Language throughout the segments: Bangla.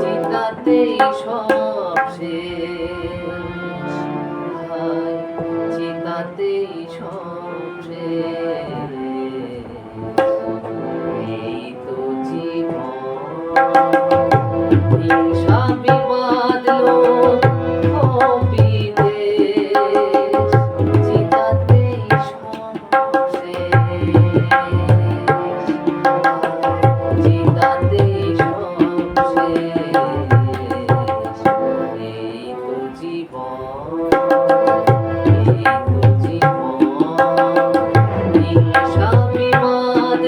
চিতাতেই সব শেষ। চিতাতেই সব সবিমাদ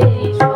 baby.